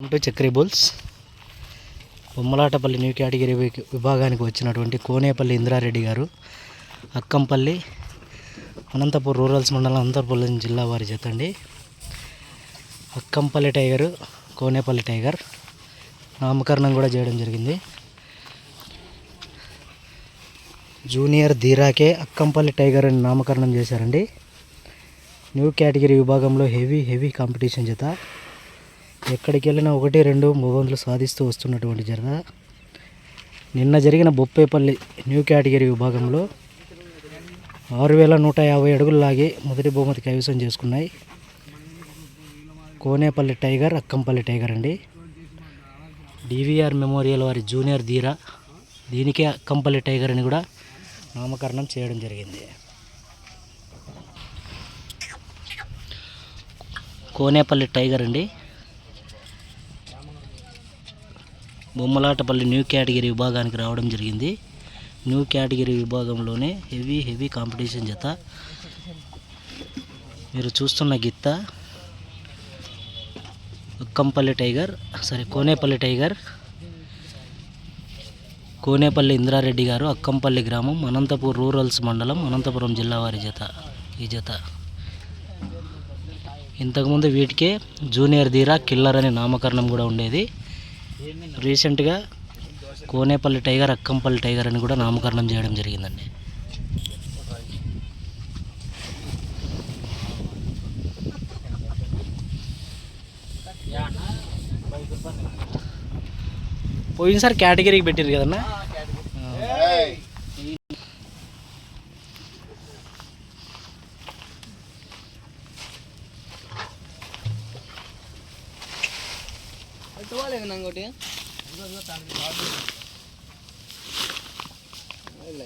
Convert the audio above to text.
To Chakri bulls. Bommalatapalli new category విభాగానికి వచ్చినటువంటి కోనేపల్లి ఇంద్రారెడ్డి గారు అక్కంపల్లి అనంతపూర్ రూరల్స్ మండలం అనంతపురం జిల్లా వారి జత అండి. అక్కంపల్లి టైగరు కోనేపల్లి టైగర్ నామకరణం కూడా చేయడం జరిగింది. జూనియర్ ధీరాకే అక్కంపల్లి టైగర్ అని నామకరణం చేశారండి. న్యూ కేటగిరీ విభాగంలో హెవీ హెవీ కాంపిటీషన్ జత ఎక్కడికి వెళ్ళినా ఒకటి రెండు మూవంతులు సాధిస్తూ వస్తున్నటువంటి జత నిన్న జరిగిన బొప్పేపల్లి న్యూ కేటగిరీ విభాగంలో ఆరు వేల నూట యాభై అడుగులు లాగి మొదటి బహుమతి కైవసం చేసుకున్నాయి. కోనేపల్లి టైగర్ అక్కంపల్లి టైగర్ అండి. డివిఆర్ మెమోరియల్ వారి జూనియర్ ధీర దీనికే అక్కంపల్లి టైగర్ అని కూడా నామకరణం చేయడం జరిగింది. కోనేపల్లి టైగర్ అండి. బొమ్మలాటపల్లి న్యూ కేటగిరీ విభాగానికి రావడం జరిగింది. న్యూ కేటగిరీ విభాగంలోనే హెవీ హెవీ కాంపిటీషన్ జత. మీరు చూస్తున్న గిత్త Ukkampalli tiger sorry Konepalli tiger Konepalli Indrareddy గారు అక్కంపల్లి గ్రామం అనంతపూర్ రూరల్స్ మండలం అనంతపురం జిల్లా వారి జత ఈ జత. ఇంతకుముందు వీటికే జూనియర్ ధీరా కిల్లర్ అనే నామకరణం కూడా ఉండేది. రీసెంట్గా కోనేపల్లి టైగర్ అక్కంపల్లి టైగర్ అని కూడా నామకరణం చేయడం జరిగిందండి. పోయినసారి కేటగిరీకి పెట్టారు కదన్నా? ತಗೊಳ್ಳೇವೆ ನಂಗೋಟಿ ಇಲ್ಲ